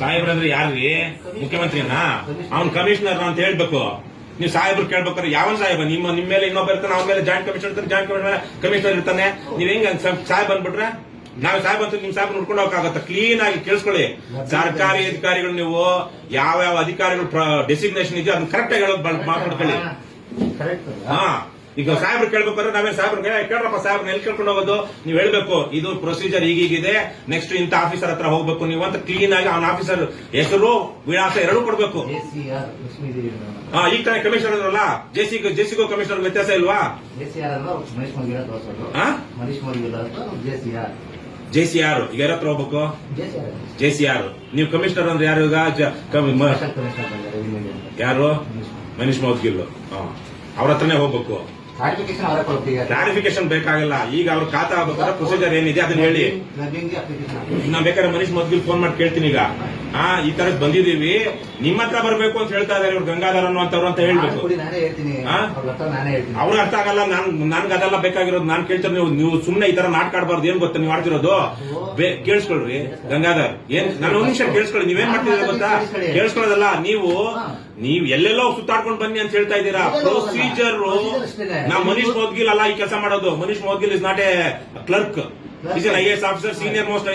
ಸಾಹೇಬ್ರಂದ್ರೆ ಯಾರ್ರಿ ಮುಖ್ಯಮಂತ್ರಿಯನ್ನ? ಅವ್ನ್ ಕಮಿಷನರ್ ಅಂತ ಹೇಳ್ಬೇಕು. ನೀವು ಸಾಹೇಬ್ರು ಕೇಳ್ಬೇಕಾದ್ರೆ ಯಾವ ಸಾಹೇಬ? ನಿಮ್ಮ ನಿಮ್ಮ ಮೇಲೆ ಇನ್ನೊಬ್ಬ ಇರ್ತಾನೆ ಅವ್ನ ಮೇಲೆ ಜಾಯಿಂಟ್ ಕಮಿಷನರ್ ಇರ್ತಾನೆ ಜಾಯಿಂಟ್ ಕಮಿಷನರ್ ಕಮಿಷನರ್ ಇರ್ತಾನೆ. ನೀವ್ ಹೆಂಗ್ ಸಾಹೇಬ್ ಅಂದ್ಬಿಟ್ರೆ ನಾವ್ ಸಾಹೇಬ್ ಅಂತ ನಿಮ್ ಸಾಹೇಬ್ ನೋಡ್ಕೊಂಡು ಹೋಗಕ್ಕಾಗತ್ತ? ಕ್ಲೀನ್ ಆಗಿ ಕೇಳಿಸ್ಕೊಳ್ಳಿ. ಸರ್ಕಾರಿ ಅಧಿಕಾರಿಗಳು ನೀವು ಯಾವ ಯಾವ ಅಧಿಕಾರಿಗಳು ಡೆಸಿಗ್ನೇಷನ್ ಇದೆಯೋ ಅದನ್ನ ಕರೆಕ್ಟ್ ಆಗಿ ಹೇಳೋದು ಮಾತಾಡ್ಕೊಳ್ಳಿ ಹಾ. ಈಗ ಸಾಹೇಬ್ರು ಕೇಳ್ಬೇಕಾದ್ರೆ ನಾವೇ ಸಾಹೇಬ್ರು ಕೇಳ್ರಪ್ಪ ಸಾಹೇಬ್ರನ್ನ ಎಲ್ಲಿ ಕೇಳ್ಕೊಂಡು ಹೋಗೋದು? ನೀವು ಹೇಳ್ಬೇಕು. ಇದು ಪ್ರೊಸೀಜರ್ ಈಗೀಗಿದೆ. ನೆಕ್ಸ್ಟ್ ಇಂಥ ಆಫೀಸರ್ ಹತ್ರ ಹೋಗ್ಬೇಕು. ನೀವು ಅಂತ ಕ್ಲೀನ್ ಆಗಿ ಅವನ ಆಫೀಸರ್ ಹೆಸರು ವಿಳಾಸ ಎರಡೂ ಕೊಡ್ಬೇಕು. ಹಾ ಈಗ ತಾನೇ ಕಮಿಷನರ್ ಇದ್ರಲ್ಲ? ಜೆಸಿ ಜೆಸಿಗೂ ಕಮಿಷನರ್ ವ್ಯತ್ಯಾಸ ಇಲ್ವಾ? ಜೆ ಸಿ ಆರ್ ಈಗ ಯಾರ ಹತ್ರ ಹೋಗ್ಬೇಕು? ಜೆ ಸಿ ಆರ್ ನೀವು ಕಮಿಷನರ್ ಅಂದ್ರೆ ಯಾರು ಈಗ? ಯಾರು? ಮನೀಶ್ ಮನೀಶ್ ಮೌದ್ಗಿಲ್. ಅವ್ರ ಹತ್ರನೇ ಹೋಗ್ಬೇಕು. ಕ್ಲಾರಿಫಿಕೇಶನ್ ಬೇಕಾಗಿಲ್ಲ. ಈಗ ಅವ್ರ ಖಾತಾ ಆಗ್ಬೇಕಾದ್ರೆ ಪ್ರೊಸೀಜರ್ ಏನಿದೆ ಅದನ್ನ ಹೇಳಿ. ನಾ ಬೇಕಾದ್ರೆ ಮನೀಶ್ ಮೊದ್ಲು ಫೋನ್ ಮಾಡಿ ಕೇಳ್ತೀನಿ ಈಗ. ಹಾ ಈ ತರದ್ ಬಂದಿದೀವಿ ನಿಮ್ಮ ಹತ್ರ ಬರ್ಬೇಕು ಅಂತ ಹೇಳ್ತಾ ಇದಾರೆ ಇವ್ರು ಗಂಗಾಧರ್ ಅನ್ನುವಂಥವ್ರು ಅಂತ ಹೇಳ್ಬೇಕು? ಅವ್ರ ಅರ್ಥ ಆಗಲ್ಲ. ನಾನ್ ನನ್ಗೆ ಅದೆಲ್ಲ ಬೇಕಾಗಿರೋದು. ನಾನ್ ಕೇಳ್ತಾರೆ ನೀವು ನೀವು ಸುಮ್ನೆ ಈ ತರ ನಾಟ್ಕಾಡ್ಬಾರ್ದು ಏನ್ ಗೊತ್ತಾ? ನೀವು ಆಡ್ತಿರೋದು? ಕೇಳಿಸ್ಕೊಳ್ರಿ ಗಂಗಾಧರ್. ಏನ್ ನಾನು ಒಂದ್ ನಿಮಿಷ ಕೇಳಿಸ್ಕೊಳ್ಳಿ. ನೀವೇನ್ ಮಾಡ್ತಿದ್ರೆ ಗೊತ್ತಾ? ಕೇಳಿಸ್ಕೊಳ್ಳೋದಲ್ಲ ನೀವು ನೀವು ಎಲ್ಲೆಲ್ಲೋ ಸುತ್ತಾಡ್ಕೊಂಡ್ ಬನ್ನಿ ಅಂತ ಹೇಳ್ತಾ ಇದ್ದೀರಾ. ಪ್ರೊಸೀಜರ್ ನಾ ಮನೀಶ್ ಮೋದ್ಗಿಲ್ ಅಲ್ಲ ಈ ಕೆಲಸ ಮಾಡೋದು. Manish Moudgil is not a clerk is an I S officer senior most